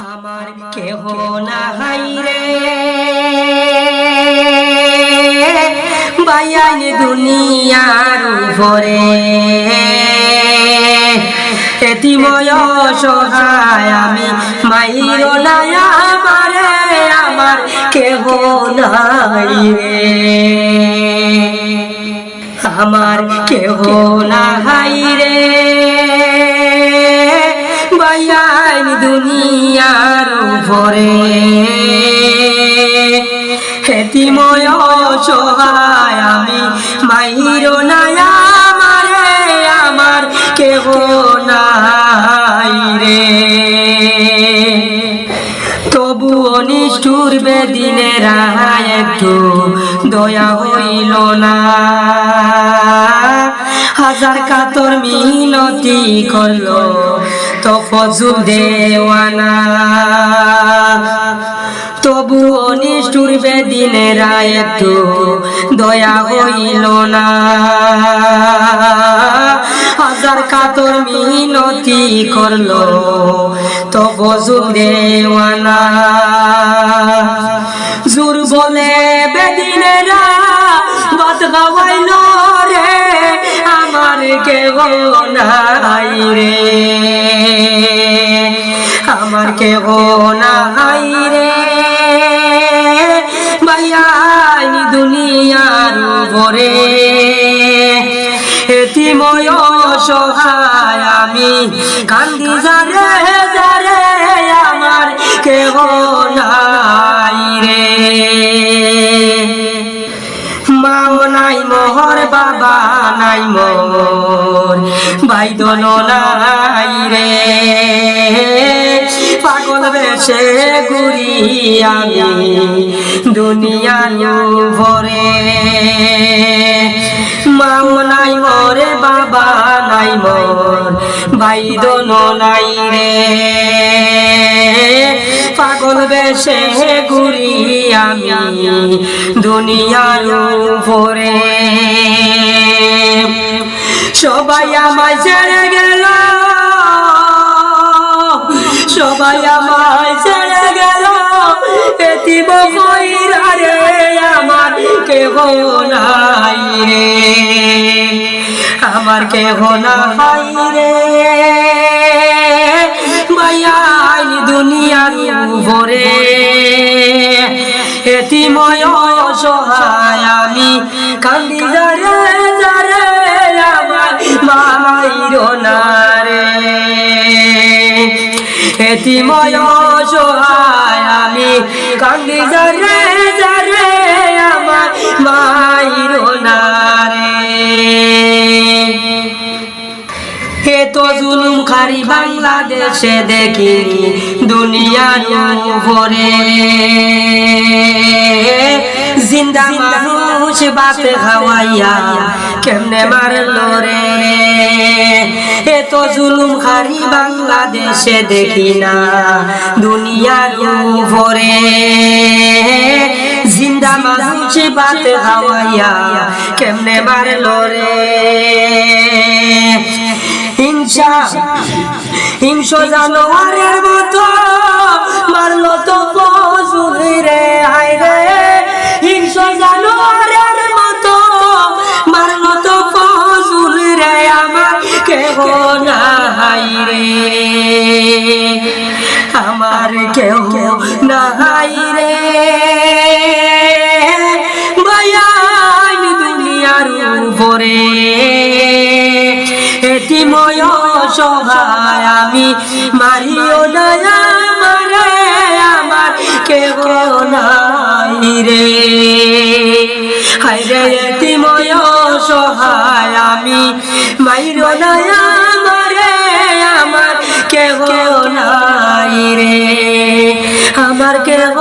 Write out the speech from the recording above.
আমার কেহ নাই রে। বাইয়ান দুনিয়ার উপরে এতিময় সহায় আমি মাইর নাই আমারে আমার কেহ নাই রে। আমার কেহ নাই। রে। দুনিয়ার উপরে। হেতিময় সহায় আমি মাইর আমারে আমার কেহ নাই রে। তবু অনিষ্ঠুর বেদিনের একটু দয়া হইল না। হাজার কাতর মিনতি করল তো ফজুল দেওয়ানা। তবু অনিষ্ঠুর বেদিনের একটু দয়া হইল না হাজার কাতর মিনতি করল তো বজুল দেওয়ানা। জুর বলে বেদিনেরা বাত গাওয়াইল রে, আমার কে নাই রে। উপরে এতিময় সহায় আমি কান্দি যারে যারে আমার কেহ নাই রে। মাও নাই মোহর, বাবা নাই মোর, বাইদন নাই রে। পাগল বেশে ঘুরি আমি দুনিয়ার ভরে। মাও নাই মরে, বাবা নাই মোর, বাইদন নাই রে। পাগল বেশে ঘুরি আমি দুনিয়ার উপরে। সবাই আমায় ছেড়ে গেল, সবাই আমায় কেহ নাই রে। আমার নাই রে। মায়াই দুনিয়ার উপরে। এতিময় সহায় আমি কান্দি যারে যারে আমার রে। এতিময় সহায় জুলুম খারি বাংলাদেশে দেখি দুনিয়ার উপরে। জিন্দা মানুষ বাত খাওয়াইয়া কেমনে মারল রে? হে তো জুলুম খারি বাংলাদেশে দেখি না দুনিয়ার উপরে। জিন্দা মানুষ বাত খাওয়াইয়া কেমনে মারল রে? হিংসা হিংস জানোয়ারের মতো মারলো তো ফজুলি রে, হায় রে। হিংস মতো মারলো তো ফজুলি রে, আমার কেহ নাই রে। আমার কেহ নাই রে। আমি মারিও না মারে আমার কেহ নাই রে। রে এতিময় সহায় আমি মাইরো না মারে আমার কেহ নাই রে। আমার কেহ